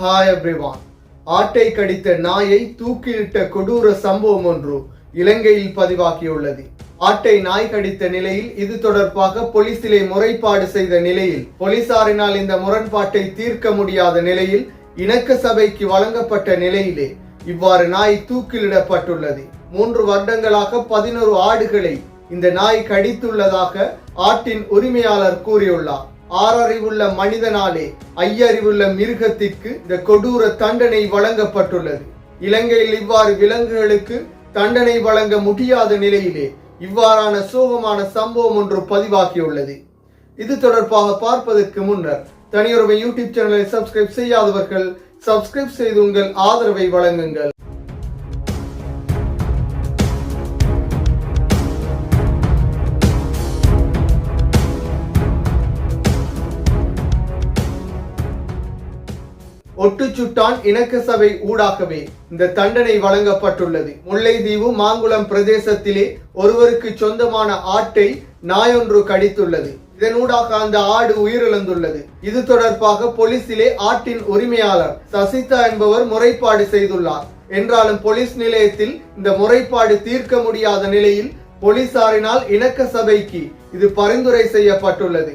Hi everyone ஆட்டை கடித்த நாயை தூக்கிலிட்ட கொடூர சம்பவம் ஒன்று இலங்கையில் பதிவாகியுள்ளது. ஆட்டை நாய் கடித்த நிலையில் இது தொடர்பாக போலீசிலே முறைப்பாடு செய்த நிலையில் போலீசாரினால் இந்த முரண்பாட்டை தீர்க்க முடியாத நிலையில் இணக்க சபைக்கு வழங்கப்பட்ட நிலையிலே இவ்வாறு நாய் தூக்கிலிடப்பட்டுள்ளது. மூன்று வருடங்களாக பதினோரு ஆடுகளை இந்த நாய் கடித்துள்ளதாக ஆட்டின் உரிமையாளர் கூறியுள்ளார். ஆறறிவுள்ள மனிதனாலே ஐயறிவுள்ள மிருகத்திற்கு இந்த கொடூர தண்டனை வழங்கப்பட்டுள்ளது. இலங்கையில் இவ்வாறு விலங்குகளுக்கு தண்டனை வழங்க முடியாத நிலையிலே இவ்வாறான சோகமான சம்பவம் ஒன்று பதிவாகியுள்ளது. இது தொடர்பாக பார்ப்பதற்கு முன்னர் தனியொருமை யூடியூப் சேனலை சப்ஸ்கிரைப் செய்யாதவர்கள் சப்ஸ்கிரைப் செய்து உங்கள் ஆதரவை வழங்குங்கள். முட்டுச்சுட்டான் இணக்க சபை ஊடாகவே. இந்த தண்டனை வழங்கப்பட்டுள்ளது. முல்லைத்தீவு மாங்குளம் பிரதேசத்திலே ஒருவருக்கு சொந்தமான ஆட்டை நாயொன்று கடித்துள்ளது. இதனூடாக அந்த ஆடு உயிரிழந்துள்ளது. இது தொடர்பாக போலீசிலே ஆட்டின் உரிமையாளர் சசிதா என்பவர் முறைப்பாடு செய்துள்ளார். என்றாலும் போலீஸ் நிலையத்தில் இந்த முறைப்பாடு தீர்க்க முடியாத நிலையில் போலீசாரினால் இணக்க சபைக்கு இது பரிந்துரை செய்யப்பட்டுள்ளது.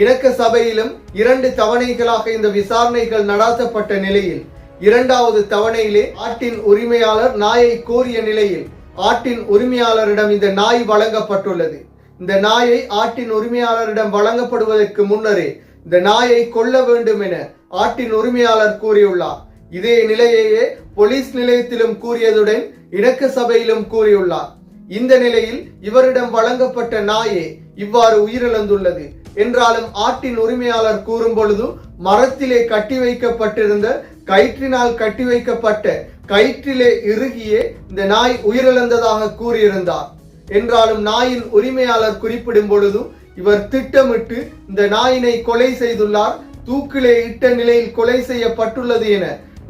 இணக்க சபையிலும் இரண்டு தவணைகளாக இந்த விசாரணைகள் நடாத்தப்பட்ட நிலையில் இரண்டாவது தவணையிலே ஆட்டின் உரிமையாளர் நாயை கோரிய நிலையில் ஆட்டின் உரிமையாளரிடம் இந்த நாய் வழங்கப்பட்டுள்ளது. இந்த நாயை ஆட்டின் உரிமையாளரிடம் வழங்கப்படுவதற்கு முன்னரே இந்த நாயை கொல்ல வேண்டும் என ஆட்டின் உரிமையாளர் கூறியுள்ளார். இதே நிலையையே போலீஸ் நிலையத்திலும் கூறியதுடன் இணக்க சபையிலும் கூறியுள்ளார். இந்த நிலையில் இவரிடம் வழங்கப்பட்ட நாயே இவ்வாறு உயிரிழந்துள்ளது. என்றாலும் ஆட்டின் உரிமையாளர் கூறும் பொழுது மரத்திலே கட்டி வைக்கப்பட்டிருந்த கயிற்றினால் கட்டி வைக்கப்பட்ட கயிற்றிலே இறுகியே இந்த நாய் உயிரிழந்ததாக கூறியிருந்தார். என்றாலும் நாயின் உரிமையாளர் குறிப்பிடும் பொழுது இவர் திட்டமிட்டு இந்த நாயினை கொலை செய்துள்ளார் தூக்கிலே இட்ட நிலையில் கொலை செய்யப்பட்டுள்ளது என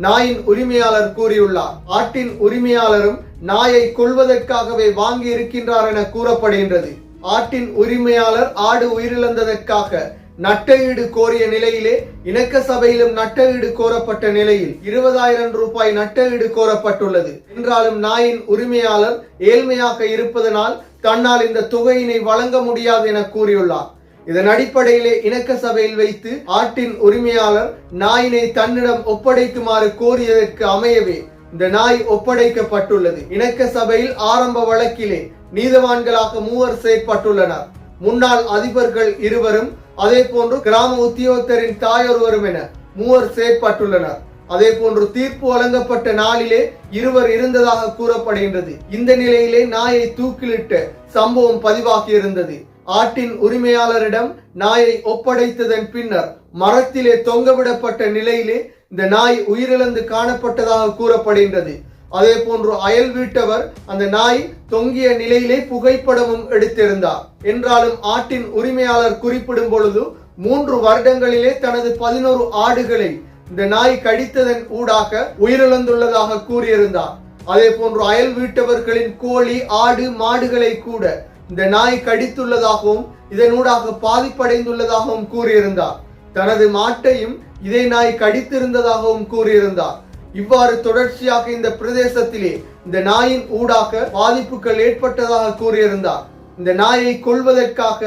நாயின் உரிமையாளர் கூறியுள்ளார். ஆட்டின் உரிமையாளரும் நாயை கொள்வதற்காகவே வாங்கி இருக்கின்றார் என கூறப்படுகின்றது. ஆட்டின் உரிமையாளர் ஆடு உயிரிழந்ததற்காக நட்டஈடு கோரிய நிலையிலே இணக்க சபையிலும் நட்டஈடு கோரப்பட்ட நிலையில் இருபதாயிரம் ரூபாய் நட்டஈடு கோரப்பட்டுள்ளது. என்றாலும் நாயின் உரிமையாளர் ஏழ்மையாக இருப்பதனால் தன்னால் இந்த தொகையினை வழங்க முடியாது என கூறியுள்ளார். இதன் அடிப்படையிலே இணக்க சபையில் வைத்து ஆட்டின் உரிமையாளர் நாயினை தன்னிடம் ஒப்படைக்குமாறு கோரியதற்கு அமையவே இந்த நாய் ஒப்படைக்கப்பட்டுள்ளது. இணக்க சபையில் ஆரம்ப வழக்கிலே நீதவான்களாக மூவர் செயற்பட்டுள்ளனர். முன்னாள் அதிபர்கள் இருவரும் அதே போன்று கிராம உத்தியோகத்தரின் தாயொருவரும் என மூவர் செயற்பட்டுள்ளனர். அதே போன்று தீர்ப்பு வழங்கப்பட்ட நாளிலே இருவர் இருந்ததாக கூறப்படுகின்றது. இந்த நிலையிலே நாயை தூக்கிலிட்ட சம்பவம் பதிவாகி இருந்தது ஆட்டின் உரிமையாளரிடம் நாயை ஒப்படைத்ததன் பின்னர் மரத்திலே தொங்கவிடப்பட்ட நிலையிலே இந்த நாய் உயிரிழந்து காணப்பட்டதாக கூறப்படுகின்றது. அதே போன்று அயல் வீட்டவர் அந்த நாய் தொங்கிய நிலையிலே புகைப்படமும் எடுத்திருந்தார். என்றாலும் ஆட்டின் உரிமையாளர் குறிப்பிடும் பொழுது மூன்று வருடங்களிலே தனது பதினோரு ஆடுகளை இந்த நாய் கடித்ததன் ஊடாக உயிரிழந்துள்ளதாக கூறியிருந்தார். அதே போன்று அயல் வீட்டவர்களின் கோழி ஆடு மாடுகளை கூட இந்த நாய் கடித்துள்ளதாகவும் இதனூடாக பாதிப்படைந்துள்ளதாகவும் கூறியிருந்தார். தனது மாட்டையும் இதே நாய் கடித்திருந்ததாகவும் கூறியிருந்தார். இவ்வாறு தொடர்ச்சியாக இந்த பிரதேசத்திலே இந்த நாயின் ஊடாக பாதிப்புகள் ஏற்பட்டதாக கூறியிருந்தார். இந்த நாயை கொள்வதற்காக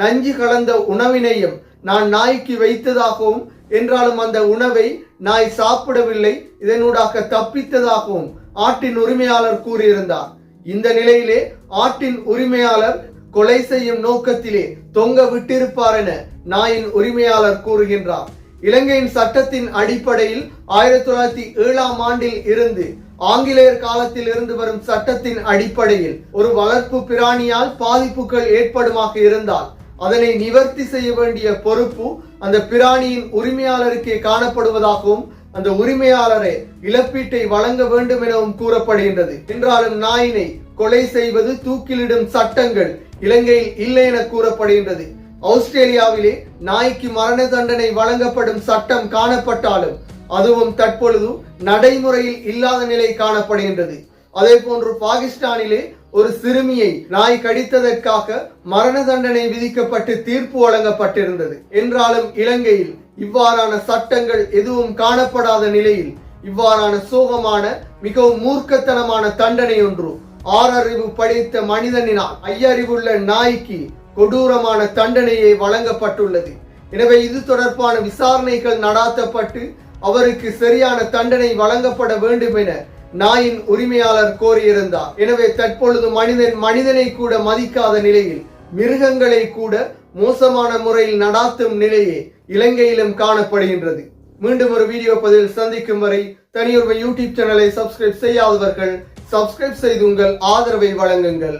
நஞ்சு கலந்த உணவினையும் நான் நாய்க்கு வைத்ததாகவும் என்றாலும் அந்த உணவை நாய் சாப்பிடவில்லை இதனூடாக தப்பித்ததாகவும் ஆட்டின் உரிமையாளர் கூறியிருந்தார். இந்த நிலையிலே ஆட்டின் உரிமையாளர் கொலை செய்யும் நோக்கத்திலே தொங்க விட்டிருப்பார் என நாயின் உரிமையாளர் கூறுகின்றார். இலங்கையின் சட்டத்தின் அடிப்படையில் ஆயிரத்தி தொள்ளாயிரத்தி ஏழாம் ஆண்டில் இருந்து ஆங்கிலேயர் காலத்தில் இருந்து வரும் சட்டத்தின் அடிப்படையில் ஒரு வளர்ப்பு பிராணியால் பாதிப்புகள் ஏற்படுமாக இருந்தால் அதனை நிவர்த்தி செய்ய வேண்டிய பொறுப்பு அந்த பிராணியின் உரிமையாளருக்கே காணப்படுவதாகவும் அந்த உரிமையாளரே இழப்பீட்டை வழங்க வேண்டும் எனவும் கூறப்படுகின்றது. என்றாலும் நாயினை கொலை செய்வது தூக்கிலிடும் சட்டங்கள் இலங்கையில் இல்லை என கூறப்படுகின்றது. ஆஸ்திரேலியாவிலே நாய்க்கு மரண தண்டனை வழங்கப்படும் சட்டம் காணப்பட்டாலும் அதுவும் தற்பொழுது நடைமுறையில் இல்லாத நிலை காணப்படுகின்றது. அதே போன்று பாகிஸ்தானிலே ஒரு சிறுமியை நாய் கடித்ததற்காக மரண தண்டனை விதிக்கப்பட்டு தீர்ப்பு வழங்கப்பட்டிருந்தது. என்றாலும் இலங்கையில் இவ்வாறான சட்டங்கள் எதுவும் காணப்படாத நிலையில் இவ்வாறான சோகமான மிகவும் மூர்க்கத்தனமான தண்டனை ஒன்று ஆறறிவு படித்த மனிதனினால் ஐயறிவுள்ள நாய்க்கு கொடூரமான தண்டனையை வழங்கப்பட்டுள்ளது. எனவே இது தொடர்பான விசாரணைகள் நடாத்தப்பட்டு அவருக்கு சரியான தண்டனை வழங்கப்பட வேண்டும் என நாயின் உரிமையாளர் கோரியிருந்தார். எனவே தற்பொழுது மனிதன் மனிதனை கூட மதிக்காத நிலையில் மிருகங்களை கூட மோசமான முறையில் நடாத்தும் நிலையே இலங்கையிலும் காணப்படுகின்றது. மீண்டும் ஒரு வீடியோ பதிவில் சந்திக்கும் வரை தனியொருமை யூடியூப் சேனலை சப்ஸ்கிரைப் செய்யாதவர்கள் சப்ஸ்கிரைப் செய்து உங்கள் ஆதரவை வழங்குங்கள்.